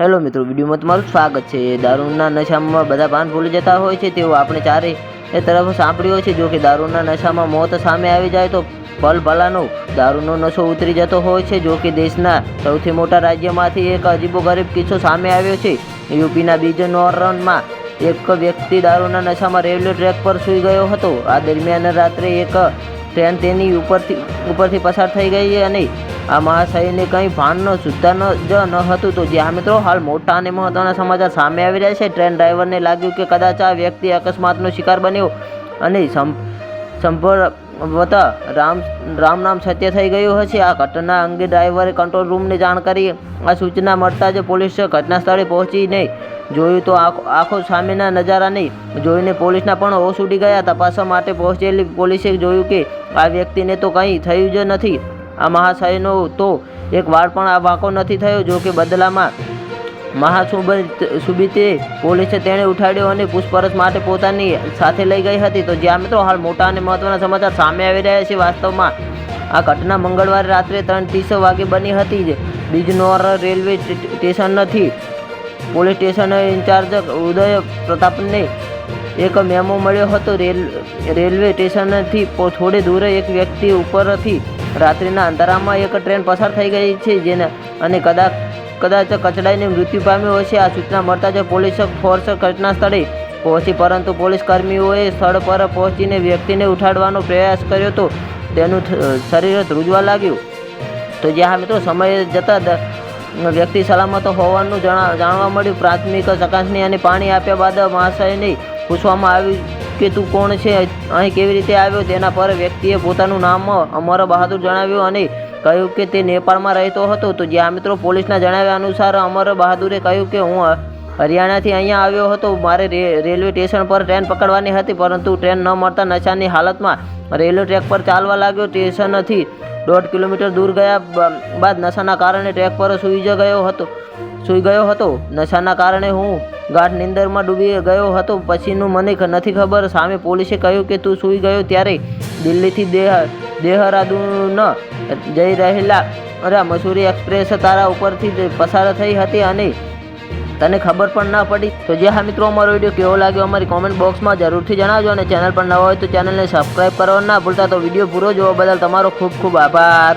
Hello મિત્રો, વિડીયોમાં તમારું સ્વાગત છે. દારૂના નશામાં બધા પાન ભૂલી જતા હોય છે તેવું આપણે ચારે એ તરફ સાંભળ્યું છે. જો કે દારૂના નશામાં મોત સામે આવી જાય તો પલ ભલાનો દારૂનો નશો ઉતરી જતો હોય છે. જો કે દેશના સૌથી મોટા રાજ્યમાંથી એક અજીબો ગરીબ કિસ્સો સામે આવ્યો છે. યુપીના બીજનોરનમાં એક વ્યક્તિ દારૂના નશામાં રેલવે ટ્રેક પર સૂઈ ગયો હતો. આ દરમિયાન રાત્રે એક ટ્રેન તેની ઉપરથી ઉપરથી પસાર થઈ ગઈ અને આ મહાશયને કંઈ ભાન ન ન, જ ન હતું તો જ્યાં મિત્રો હાલ મોટા અને મહત્વના સમાચાર સામે આવી રહ્યા છે. ટ્રેન ડ્રાઈવરને લાગ્યું કે કદાચ આ વ્યક્તિ અકસ્માતનો શિકાર બન્યો અને સંભવત રામ રામ નામ સત્ય થઈ ગયું હશે. આ ઘટના અંગે ડ્રાઈવરે કંટ્રોલ રૂમને જાણ કરી. આ સૂચના મળતા જ પોલીસ ઘટના સ્થળે પહોંચીને જોયું તો આખો આખો સામેના નજારાને જોઈને પોલીસના પણ હોશ ઉડી ગયા. તપાસવા માટે પહોંચેલી પોલીસે જોયું કે આ વ્યક્તિને તો કંઈ થયું જ નથી. આ મહાશયનો તો એક વાર પણ આ વાંકો નથી થયો, જો કે બદલામાં મહાસુબિત, સુબિતે પોલીસે તેણે ઉઠાડ્યો અને પૂછપરછ માટે પોતાની સાથે લઈ ગઈ હતી. તો જ્યાં મિત્રો હાલ મોટા અને મહત્વના સમાચાર સામે આવી રહ્યા છે, વાસ્તવમાં આ ઘટના મંગળવારે રાત્રે ત્રણ ત્રીસ વાગે બની હતી જ. બિજનોર રેલવે સ્ટેશન નથી. પોલીસ સ્ટેશન ઇન્ચાર્જ ઉદય પ્રતાપને એક મેમો મળ્યો હતો. રેલ, રેલવે સ્ટેશનથી થોડે દૂરે એક વ્યક્તિ ઉપરથી રાત્રિના અંધારામાં એક ટ્રેન પસાર થઈ ગઈ છે જેને અને કદાચ કદાચ કચડાઈને મૃત્યુ પામ્યો હશે. આ સૂચના મળતા જ પોલીસ ફોર્સ ઘટના સ્થળે પહોંચી, પરંતુ પોલીસ કર્મીઓએ સ્થળ પર પહોંચીને વ્યક્તિને ઉઠાડવાનો પ્રયાસ કર્યો તો તેનું શરીર ધ્રુજવા લાગ્યું. તો જ્યાં મિત્રો, સમય જતાં વ્યક્તિ સલામત હોવાનું જણા, જાણવા મળ્યું. પ્રાથમિક ચકાસણી અને પાણી આપ્યા બાદ મહાશયને પૂછવામાં આવ્યું કે તું કોણ છે? અહીં કેવી રીતે આવ્યો? તેના પર વ્યક્તિએ પોતાનું નામ અમર બહાદુર જણાવ્યું અને કહ્યું કે તે નેપાળમાં રહેતો હતો. તો જ્યાં મિત્રો પોલીસના જણાવ્યા અનુસાર અમર બહાદુરે કહ્યું કે હું હરિયાણાથી અહીંયા આવ્યો હતો. મારે રેલવે સ્ટેશન પર ટ્રેન પકડવાની હતી, પરંતુ ટ્રેન ન મળતા નશાની હાલતમાં રેલવે ટ્રેક પર ચાલવા લાગ્યો. સ્ટેશનથી દોઢ કિલોમીટર દૂર ગયા બાદ નશાના કારણે ટ્રેક પર સૂઈ જ ગયો હતો. સૂઈ ગયો હતો. નશાના કારણે હું ગાઢ નિંદરમાં ડૂબી ગયો હતો. પછીનું મને નથી ખબર. સામે પોલીસે કહ્યું કે તું સૂઈ ગયો ત્યારે દિલ્હીથી દેહ, દેહરાદૂન જઈ રહેલા મસૂરી એક્સપ્રેસ તારા ઉપરથી પસાર થઈ હતી અને તને ખબર પણ ના પડી. તો જે હા મિત્રો, અમારો વીડિયો કેવો લાગ્યો અમારી કોમેન્ટ બોક્સમાં જરૂરથી જણાવજો અને ચેનલ પર નવા હોય તો ચેનલને સબસ્ક્રાઈબ કરવા ના ભૂલતા. તો વીડિયો પૂરો જોવા બદલ તમારો ખૂબ ખૂબ આભાર.